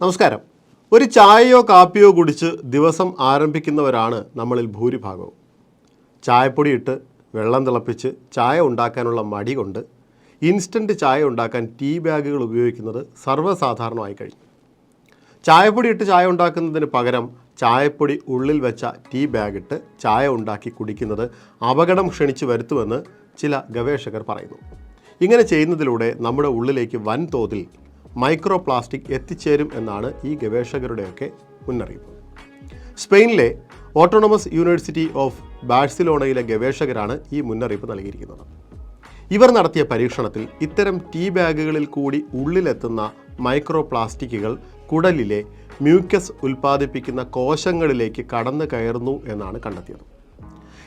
നമസ്കാരം. ഒരു ചായയോ കാപ്പിയോ കുടിച്ച് ദിവസം ആരംഭിക്കുന്നവരാണ് നമ്മളിൽ ഭൂരിഭാഗവും. ചായപ്പൊടി ഇട്ട് വെള്ളം തിളപ്പിച്ച് ചായ ഉണ്ടാക്കാനുള്ള മടി കൊണ്ട് ഇൻസ്റ്റന്റ് ചായ ഉണ്ടാക്കാൻ ടീ ബാഗുകൾ ഉപയോഗിക്കുന്നത് സർവസാധാരണമായി കഴിഞ്ഞു. ചായപ്പൊടി ഇട്ട് ചായ ഉണ്ടാക്കുന്നതിന് പകരം ചായപ്പൊടി ഉള്ളിൽ വെച്ച ടീ ബാഗ് ഇട്ട് ചായ ഉണ്ടാക്കി കുടിക്കുന്നത് അപകടം ക്ഷണിച്ച് വരുത്തുമെന്ന് ചില ഗവേഷകർ പറയുന്നു. ഇങ്ങനെ ചെയ്യുന്നതിലൂടെ നമ്മുടെ ഉള്ളിലേക്ക് വൻതോതിൽ മൈക്രോ പ്ലാസ്റ്റിക് എത്തിച്ചേരും എന്നാണ് ഈ ഗവേഷകരുടെയൊക്കെ മുന്നറിയിപ്പ്. സ്പെയിനിലെ ഓട്ടോണമസ് യൂണിവേഴ്സിറ്റി ഓഫ് ബാഴ്സിലോണയിലെ ഗവേഷകരാണ് ഈ മുന്നറിയിപ്പ് നൽകിയിരിക്കുന്നത്. ഇവർ നടത്തിയ പരീക്ഷണത്തിൽ ഇത്തരം ടീ ബാഗുകളിൽ കൂടി ഉള്ളിലെത്തുന്ന മൈക്രോ പ്ലാസ്റ്റിക്കുകൾ കുടലിലെ മ്യൂക്കസ് ഉൽപ്പാദിപ്പിക്കുന്ന കോശങ്ങളിലേക്ക് കടന്നു കയറുന്നു എന്നാണ് കണ്ടെത്തിയത്.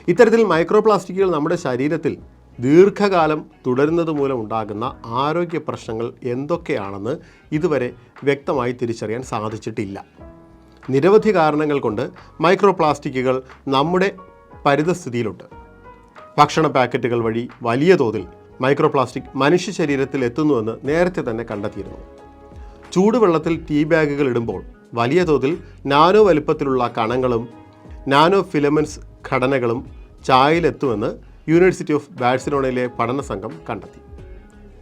ഇത്തരത്തിൽ മൈക്രോ പ്ലാസ്റ്റിക്കുകൾ നമ്മുടെ ശരീരത്തിൽ ദീർഘകാലം തുടരുന്നത് മൂലം ഉണ്ടാകുന്ന ആരോഗ്യ പ്രശ്നങ്ങൾ എന്തൊക്കെയാണെന്ന് ഇതുവരെ വ്യക്തമായി തിരിച്ചറിയാൻ സാധിച്ചിട്ടില്ല. നിരവധി കാരണങ്ങൾ കൊണ്ട് മൈക്രോ പ്ലാസ്റ്റിക്കുകൾ നമ്മുടെ പരിതസ്ഥിതിയിലുണ്ട്. ഭക്ഷണ പാക്കറ്റുകൾ വഴി വലിയ തോതിൽ മൈക്രോ പ്ലാസ്റ്റിക് മനുഷ്യ ശരീരത്തിൽ എത്തുന്നുവെന്ന് നേരത്തെ തന്നെ കണ്ടെത്തിയിരുന്നു. ചൂടുവെള്ളത്തിൽ ടീ ബാഗുകൾ ഇടുമ്പോൾ വലിയ തോതിൽ നാനോ വലുപ്പത്തിലുള്ള കണങ്ങളും നാനോ ഫിലമെൻസ് ഘടനകളും ചായയിലെത്തുമെന്ന് യൂണിവേഴ്സിറ്റി ഓഫ് ബാഴ്സലോണയിലെ പഠന സംഘം കണ്ടെത്തി.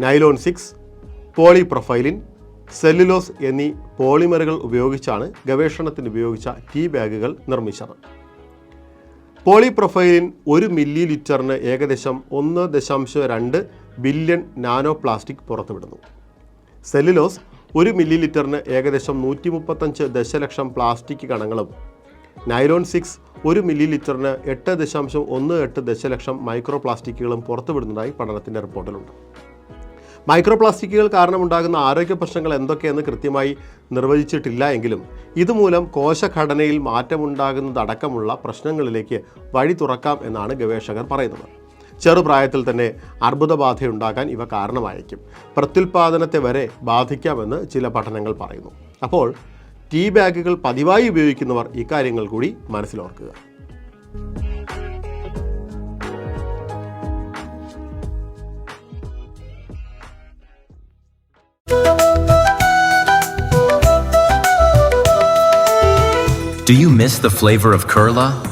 Nylon six polypropylene cellulose എന്നീ പോളിമറുകൾ ഉപയോഗിച്ചാണ് ഗവേഷണത്തിന് ഉപയോഗിച്ച ടീ ബാഗുകൾ നിർമ്മിച്ചത്. പോളി പ്രൊഫൈലിൻ ഒരു മില്ലി ലിറ്ററിന് ഏകദേശം ഒന്ന് ദശാംശം രണ്ട് ബില്യൺ നാനോ പ്ലാസ്റ്റിക് പുറത്തുവിടുന്നു. സെല്ലുലോസ് ഒരു മില്ലി ലിറ്ററിന് ഏകദേശം നൂറ്റി മുപ്പത്തഞ്ച് ദശലക്ഷം പ്ലാസ്റ്റിക് കണങ്ങളും നൈലോൺ സിക്സ് ഒരു മില്ലി ലിറ്ററിന് എട്ട് ദശാംശം ഒന്ന് എട്ട് ദശലക്ഷം മൈക്രോ പ്ലാസ്റ്റിക്കുകളും പുറത്തുവിടുന്നതായി പഠനത്തിന്റെ റിപ്പോർട്ടിലുണ്ട്. മൈക്രോ പ്ലാസ്റ്റിക്കുകൾ കാരണമുണ്ടാകുന്ന ആരോഗ്യ പ്രശ്നങ്ങൾ എന്തൊക്കെയെന്ന് കൃത്യമായി നിർവചിച്ചിട്ടില്ല എങ്കിലും ഇതുമൂലം കോശഘടനയിൽ മാറ്റമുണ്ടാകുന്നതടക്കമുള്ള പ്രശ്നങ്ങളിലേക്ക് വഴി തുറക്കാം എന്നാണ് ഗവേഷകർ പറയുന്നത്. ചെറുപ്രായത്തിൽ തന്നെ അർബുദബാധയുണ്ടാകാൻ ഇവ കാരണമായേക്കും. പ്രത്യുൽപാദനത്തെ വരെ ബാധിക്കാമെന്ന് ചില പഠനങ്ങൾ പറയുന്നു. അപ്പോൾ ടീ ബാഗുകൾ പതിവായി ഉപയോഗിക്കുന്നവർ ഇക്കാര്യങ്ങൾ കൂടി മനസ്സിലോർക്കുക Do you miss the flavor of Kerala?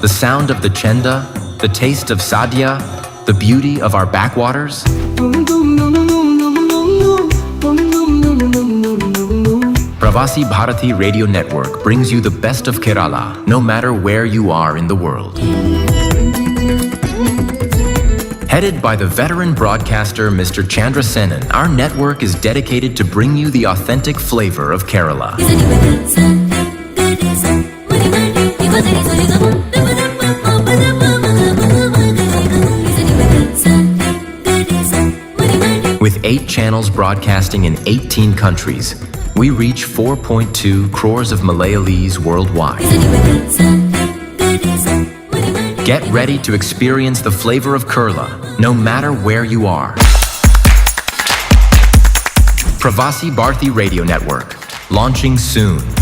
The sound of the chenda? The taste of sadia? The beauty of our backwaters? Pravasi Bharati Radio Network brings you the best of Kerala, no matter where you are in the world. Headed by the veteran broadcaster Mr. Chandra Senan, our network is dedicated to bring you the authentic flavor of Kerala. With eight channels broadcasting in 18 countries, we reach 4.2 crores of Malayalees worldwide. Get ready to experience the flavor of Kurla, no matter where you are. Pravasi Bharti Radio Network, launching soon.